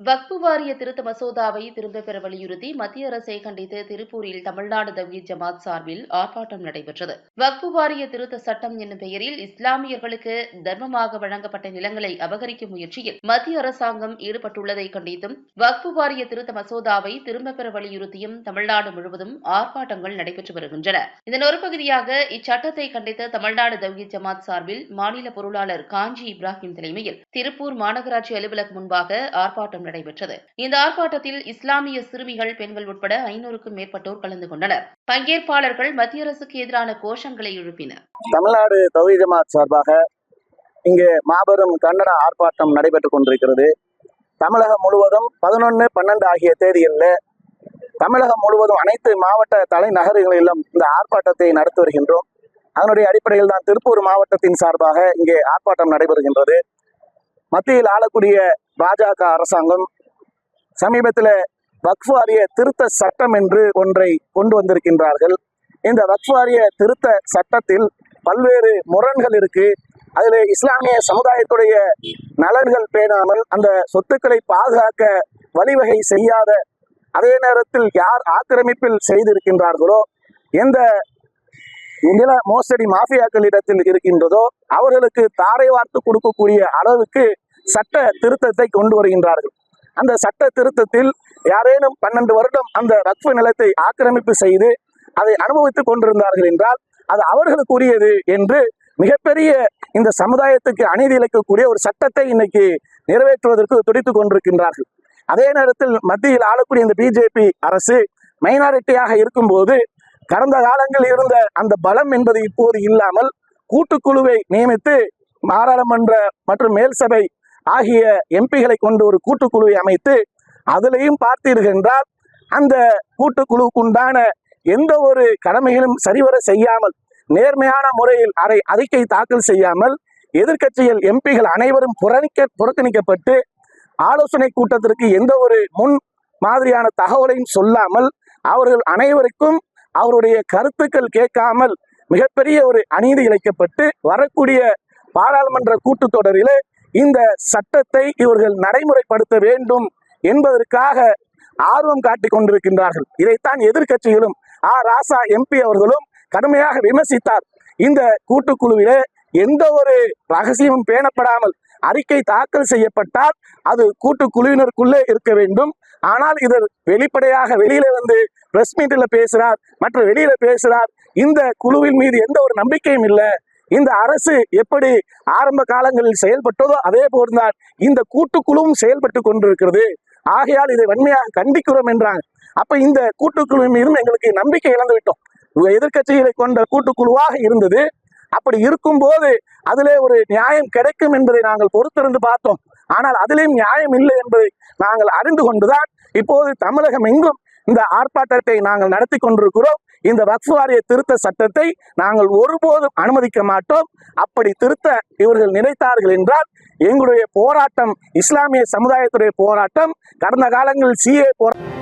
வக்பு வாரிய திருத்த மசோதாவை திரும்பப் பெற வலியுறுத்தி மத்திய அரசை கண்டித்து திருப்பூரில் தமிழ்நாடு தவ்ஹீத் ஜமாத் சார்பில் ஆர்ப்பாட்டம் நடைபெற்றது. வக்பு வாரிய திருத்த சட்டம் என்னும் பெயரில் இஸ்லாமியர்களுக்கு தர்மமாக வழங்கப்பட்ட நிலங்களை அபகரிக்கும் முயற்சியில் மத்திய அரசாங்கம் ஈடுபட்டுள்ளதை கண்டித்தும் வக்பு வாரிய திருத்த மசோதாவை திரும்பப் பெற வலியுறுத்தியும் தமிழ்நாடு முழுவதும் ஆர்ப்பாட்டங்கள் நடைபெற்று வருகின்றன. இதன் ஒரு பகுதியாக இச்சட்டத்தை கண்டித்து தமிழ்நாடு தவ்ஹீத் ஜமாத் சார்பில் மாநில பொருளாளர் காஞ்சி இப்ராஹிம் தலைமையில் திருப்பூர் மாநகராட்சி அலுவலகம் முன்பாக ஆர்ப்பாட்டம் நடைபெற்றது. இந்த ஆர்ப்பாட்டத்தில் இஸ்லாமிய சிறுமிகள் பெண்கள் உட்பட ஐநூறுக்கும் மேற்பட்டோர் கலந்து கொண்டனர். பங்கேற்பாளர்கள் மத்திய அரசுக்கு எதிரான கோஷங்களை எழுப்பினர். தமிழ்நாடு தௌஹி ஜமாத் சார்பாக இங்கு மாபெரும் கண்டன ஆர்ப்பாட்டம் நடைபெற்றுக் கொண்டிருக்கிறது. தமிழகம் முழுவதும் பதினொன்று பன்னெண்டு ஆகிய தேதிகளில் தமிழகம் முழுவதும் அனைத்து மாவட்ட தலைநகர்களிலும் இந்த ஆர்ப்பாட்டத்தை நடத்தி வருகின்றோம். அதனுடைய அடிப்படையில் தான் திருப்பூர் மாவட்டத்தின் சார்பாக இங்கே ஆர்ப்பாட்டம் நடைபெறுகின்றது. மத்தியில் ஆளக்கூடிய பாஜக அரசாங்கம் சமீபத்தில் வக்ஃப் வாரிய திருத்த சட்டம் என்று ஒன்றை கொண்டு வந்திருக்கின்றார்கள். இந்த வக்ஃப் வாரிய திருத்த சட்டத்தில் பல்வேறு முரண்கள் இருக்கு. அதில் இஸ்லாமிய சமுதாயத்துடைய நலன்கள் பேணாமல் அந்த சொத்துக்களை பாதுகாக்க வழிவகை செய்யாத அதே நேரத்தில் யார் ஆக்கிரமிப்பில் செய்திருக்கின்றார்களோ எந்த நில மோசடி மாஃபியாக்களிடத்தில் இருக்கின்றதோ அவர்களுக்கு தாரை வார்த்து கொடுக்கக்கூடிய அளவுக்கு சட்ட திருத்தத்தை கொண்டு வருகின்றார்கள். அந்த சட்ட திருத்தத்தில் யாரேனும் பன்னெண்டு வருடம் அந்த ரக்ஃபு நிலத்தை ஆக்கிரமிப்பு செய்து அதை அனுபவித்துக் கொண்டிருந்தார்கள் என்றால் அது அவர்களுக்குரியது என்று மிகப்பெரிய இந்த சமுதாயத்துக்கு அநீதி இழைக்கக்கூடிய ஒரு சட்டத்தை இன்னைக்கு நிறைவேற்றுவதற்கு துடித்துக் கொண்டிருக்கின்றார்கள். அதே நேரத்தில் மத்தியில் ஆளக்கூடிய இந்த பிஜேபி அரசு மைனாரிட்டியாக இருக்கும்போது கடந்த காலங்களில் இருந்த அந்த பலம் என்பது இப்போது இல்லாமல் கூட்டுக்குழுவை நியமித்து பாராளுமன்ற மற்றும் மேல் சபை ஆகிய எம்பிகளை கொண்டு ஒரு கூட்டுக்குழுவை அமைத்து அதிலையும் பார்த்தீர்களென்றால் அந்த கூட்டுக்குழுவுக்குண்டான எந்த ஒரு கடமைகளும் சரிவர செய்யாமல் நேர்மையான முறையில் அறை அறிக்கை தாக்கல் செய்யாமல் எதிர்க்கட்சிகள் எம்பிகள் அனைவரும் புறணிக்க புறக்கணிக்கப்பட்டு ஆலோசனை கூட்டத்திற்கு எந்த ஒரு முன் மாதிரியான தகவலையும் சொல்லாமல் அவர்கள் அனைவருக்கும் அவருடைய கருத்துக்கள் கேட்காமல் மிகப்பெரிய ஒரு அநீதி இழைக்கப்பட்டு வரக்கூடிய பாராளுமன்ற கூட்டத்தொடரிலே இந்த சட்டத்தை இவர்கள் நடைமுறைப்படுத்த வேண்டும் என்பதற்காக ஆர்வம் காட்டிக் கொண்டிருக்கின்றார்கள். இதைத்தான் எதிர்க்கட்சிகளும் ஆ. ராசா எம்பி அவர்களும் கடுமையாக விமர்சித்தார். இந்த கூட்டுக்குழுவிலே எந்த ஒரு ரகசியமும் பேணப்படாமல் அறிக்கை தாக்கல் செய்யப்பட்டால் அது கூட்டுக்குழுவினருக்குள்ளே இருக்க வேண்டும். ஆனால் இதர் வெளிப்படையாக வெளியில வந்து பிரஸ் மீட்டில் பேசுகிறார் மற்ற வெளியில பேசுகிறார் இந்த குழுவின் மீது எந்த ஒரு நம்பிக்கையும் இல்லை. இந்த அரசு எப்படி ஆரம்ப காலங்களில் செயல்பட்டதோ அதே போல்தான் இந்த கூட்டுக்குழுவும் செயல்பட்டு கொண்டிருக்கிறது. ஆகையால் இதை வன்மையாக கண்டிக்கிறோம் என்றாங்க. அப்ப இந்த கூட்டுக்குழுவின் மீதும் எங்களுக்கு நம்பிக்கை இழந்து விட்டோம் எதிர்க்கட்சிகளை கொண்ட கூட்டுக்குழுவாக இருந்தது. அப்படி இருக்கும்போது அதிலே ஒரு நியாயம் கிடைக்கும் என்பதை நாங்கள் பொறுத்திருந்து பார்த்தோம். ஆனால் அதிலேயும் நியாயம் இல்லை என்பதை நாங்கள் அறிந்து கொண்டுதான் இப்போது தமிழகம் எங்கும் இந்த ஆர்ப்பாட்டத்தை நாங்கள் நடத்தி கொண்டிருக்கிறோம். இந்த வக்ஃப் வாரிய திருத்த சட்டத்தை நாங்கள் ஒருபோதும் அனுமதிக்க மாட்டோம். அப்படி திருத்த இவர்கள் நினைத்தார்கள் என்றால் எங்களுடைய போராட்டம் இஸ்லாமிய சமுதாயத்துடைய போராட்டம் கடந்த காலங்களில் சிஏ போராட்டம்